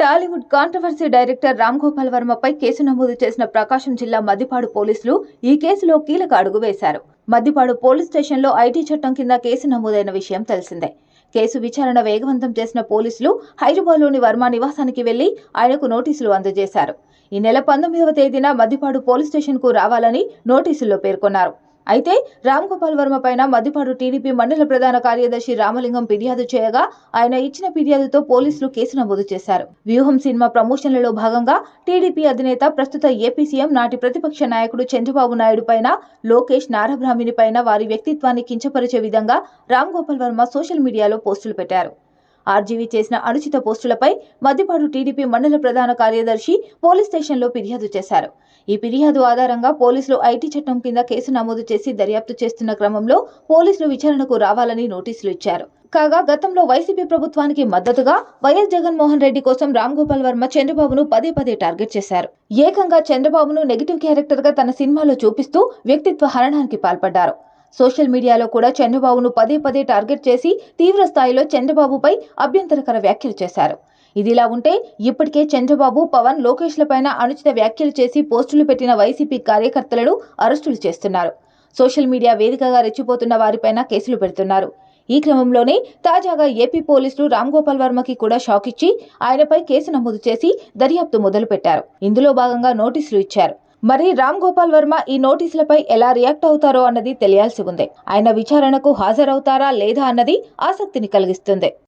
Tollywood controversy director Ram Gopal వర్మపై case నమోదు చేసిన ప్రకాశం జిల్లా మద్దిపాడు పోలీసులు ఈ కేసులో కీలక అడుగు వేశారు. మద్దిపాడు పోలీస్ స్టేషన్లో ఐటీ చట్టం కింద కేసు నమోదైన విషయం తెలిసిందే. కేసు విచారణ వేగవంతం చేసిన పోలీసులు హైదరాబాద్లోని వర్మ నివాసానికి వెళ్ళి ఆయనకు నోటీసులు అందజేశారు. ఈ నెల పంతొమ్మిదవ తేదీన మద్దిపాడు పోలీస్ స్టేషన్కు రావాలని నోటీసుల్లో పేర్కొన్నారు. అయితే రామ్ గోపాల్ వర్మ పైన మద్దిపాడు టీడీపీ మండల ప్రధాన కార్యదర్శి రామలింగం ఫిర్యాదు చేయగా ఆయన ఇచ్చిన ఫిర్యాదుతో పోలీసులు కేసు నమోదు చేశారు. వ్యూహం సినిమా ప్రమోషన్లలో భాగంగా టీడీపీ అధినేత ప్రస్తుత ఏపీ సీఎం నాటి ప్రతిపక్ష నాయకుడు చంద్రబాబు నాయుడు పైన లోకేష్ నారబ్రాహ్మిణి పైన వారి వ్యక్తిత్వాన్ని కించపరిచే విధంగా రామ్ గోపాల్ వర్మ సోషల్ మీడియాలో పోస్టులు పెట్టారు. ఆర్జీవీ చేసిన అనుచిత పోస్టులపై మద్దిపాడు టీడీపీ మండల ప్రధాన కార్యదర్శి పోలీస్ స్టేషన్లో ఫిర్యాదు చేశారు. ఈ ఫిర్యాదు ఆధారంగా పోలీసులు ఐటీ చట్టం కింద కేసు నమోదు చేసి దర్యాప్తు చేస్తున్న క్రమంలో పోలీసులు విచారణకు రావాలని నోటీసులు ఇచ్చారు. కాగా గతంలో వైసీపీ ప్రభుత్వానికి మద్దతుగా వైఎస్ జగన్మోహన్ రెడ్డి కోసం రామ్ గోపాల్ వర్మ చంద్రబాబును పదే పదే టార్గెట్ చేశారు. ఏకంగా చంద్రబాబును నెగిటివ్ క్యారెక్టర్గా తన సినిమాలో చూపిస్తూ వ్యక్తిత్వ హరణానికి పాల్పడ్డారు. సోషల్ మీడియాలో కూడా చంద్రబాబును పదే పదే టార్గెట్ చేసి తీవ్ర స్థాయిలో చంద్రబాబుపై అభ్యంతరకర వ్యాఖ్యలు చేశారు. ఇదిలా ఉంటే ఇప్పటికే చంద్రబాబు పవన్ లోకేష్లపైన అనుచిత వ్యాఖ్యలు చేసి పోస్టులు పెట్టిన వైసీపీ కార్యకర్తలను అరెస్టులు చేస్తున్నారు. సోషల్ మీడియా వేదికగా రెచ్చిపోతున్న వారిపైన కేసులు పెడుతున్నారు. ఈ క్రమంలోనే తాజాగా ఏపీ పోలీసులు రామ్ గోపాల్ వర్మకి కూడా షాక్ ఇచ్చి ఆయనపై కేసు నమోదు చేసి దర్యాప్తు మొదలుపెట్టారు. ఇందులో భాగంగా నోటీసులు ఇచ్చారు. మరి రామ్ గోపాల్ వర్మ ఈ నోటీసులపై ఎలా రియాక్ట్ అవుతారో అన్నది తెలియాల్సి ఉంది. ఆయన విచారణకు హాజరవుతారా లేదా అన్నది ఆసక్తిని కలిగిస్తుంది.